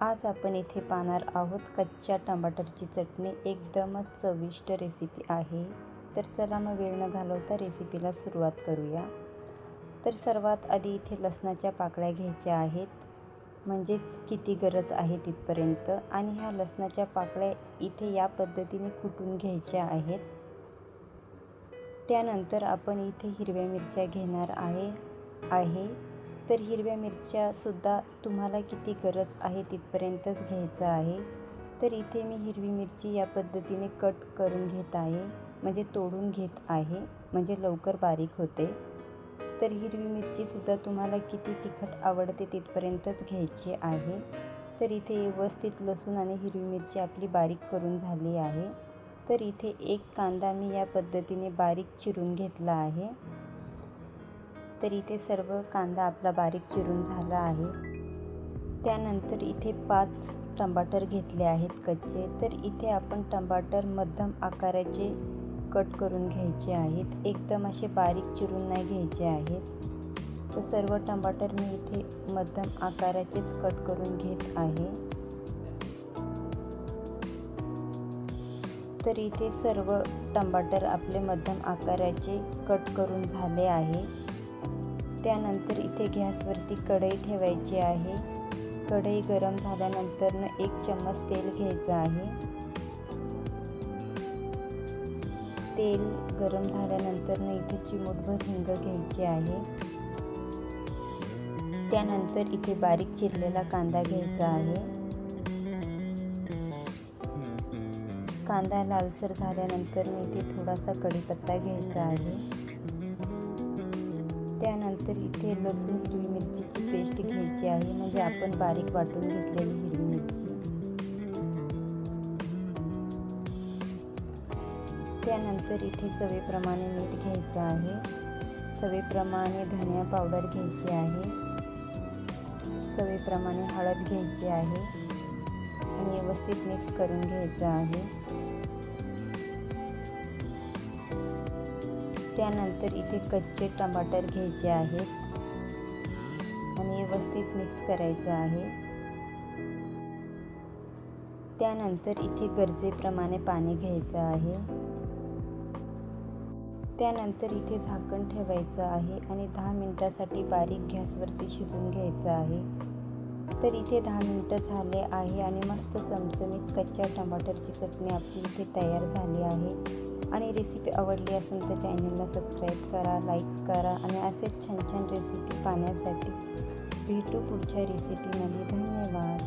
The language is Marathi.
आज आपण इथे पाहणार आहोत कच्च्या टमाटरची चटणी एकदमच चविष्ट रेसिपी आहे. तर चला मग वेळ न घालवता रेसिपीला सुरुवात करूया. तर सर्वात आधी इथे लसणाच्या पाकळ्या घ्यायच्या आहेत. म्हणजेच किती गरज आहे तिथपर्यंत. आणि ह्या लसणाच्या पाकळ्या इथे या पद्धतीने कुटून घ्यायच्या आहेत. त्यानंतर आपण इथे हिरव्या मिरच्या घेणार आहे आहे. तर हिरव्या मिरच्यासुद्धा तुम्हाला किती गरज आहे तिथपर्यंतच घ्यायचं आहे. तर इथे मी हिरवी मिरची या पद्धतीने कट करून घेत आहे. म्हणजे तोडून घेत आहे. म्हणजे लवकर बारीक होते. तर हिरवी मिरचीसुद्धा तुम्हाला किती तिखट आवडते तिथपर्यंतच घ्यायची आहे. तर इथे व्यवस्थित लसूण आणि हिरवी मिरची आपली बारीक करून झाली आहे. तर इथे एक कांदा मी या पद्धतीने बारीक चिरून घेतला आहे. तर इथे सर्व कांदा आपला बारीक चिरून झाला आहे. त्यानंतर इथे पाच टमाटर घेतले आहेत कच्चे. तर इथे आपण टमाटर मध्यम आकाराचे कट करून घ्यायचे आहेत. एकदम असे बारीक चिरून नाही घ्यायचे आहेत. तर सर्व टमाटर मी इथे मध्यम आकाराचेच कट करून घेत आहे. तर इथे सर्व टमाटर आपले मध्यम आकाराचे कट करून झाले आहे. त्यानंतर इथे गॅसवरती कढई ठेवायची आहे. कढई गरम झाल्यानंतर एक चम्मच तेल घ्यायचं आहे. तेल गरम झाल्यानंतर इथे चिमूटभर हिंग घ्यायची आहे. त्यानंतर इथे बारीक चिरलेला कांदा घ्यायचा आहे. कांदा लालसर झाल्यानंतर इथे थोडासा कढीपत्ता घ्यायचा आहे. त्यानंतर इथे लसूण हिरवी मिरचीची पेस्ट घ्यायची आहे. म्हणजे आपण बारीक वाटून घेतलेली हिरवी मिरची. त्यानंतर इथे चवीप्रमाणे मीठ घ्यायचं आहे. चवीप्रमाणे धनिया पावडर घ्यायची आहे. चवीप्रमाणे हळद घ्यायची आहे. आणि व्यवस्थित मिक्स करून घ्यायचं आहे. त्यानंतर इथे कच्चे टमाटर घ्यायचे आहेत. आणि व्यवस्थित मिक्स करायचं आहे. त्यानंतर इथे गरजेप्रमाणे पाणी घ्यायचं आहे. त्यानंतर इथे झाकण ठेवायचं आहे आणि दहा मिनटासाठी बारीक गॅसवरती शिजून घ्यायचं आहे. तर इथे दहा मिनटं झाले आहे आणि मस्त चमचमीत कच्च्या टमाटरची चटणी आपली इथे तयार झाली आहे. आणि रेसिपी आवडली असेल तर चॅनलला सबस्क्राईब करा लाईक करा आणि असेच छान छान रेसिपी पाहण्यासाठी भेटू पुढच्या रेसिपीमध्ये धन्यवाद.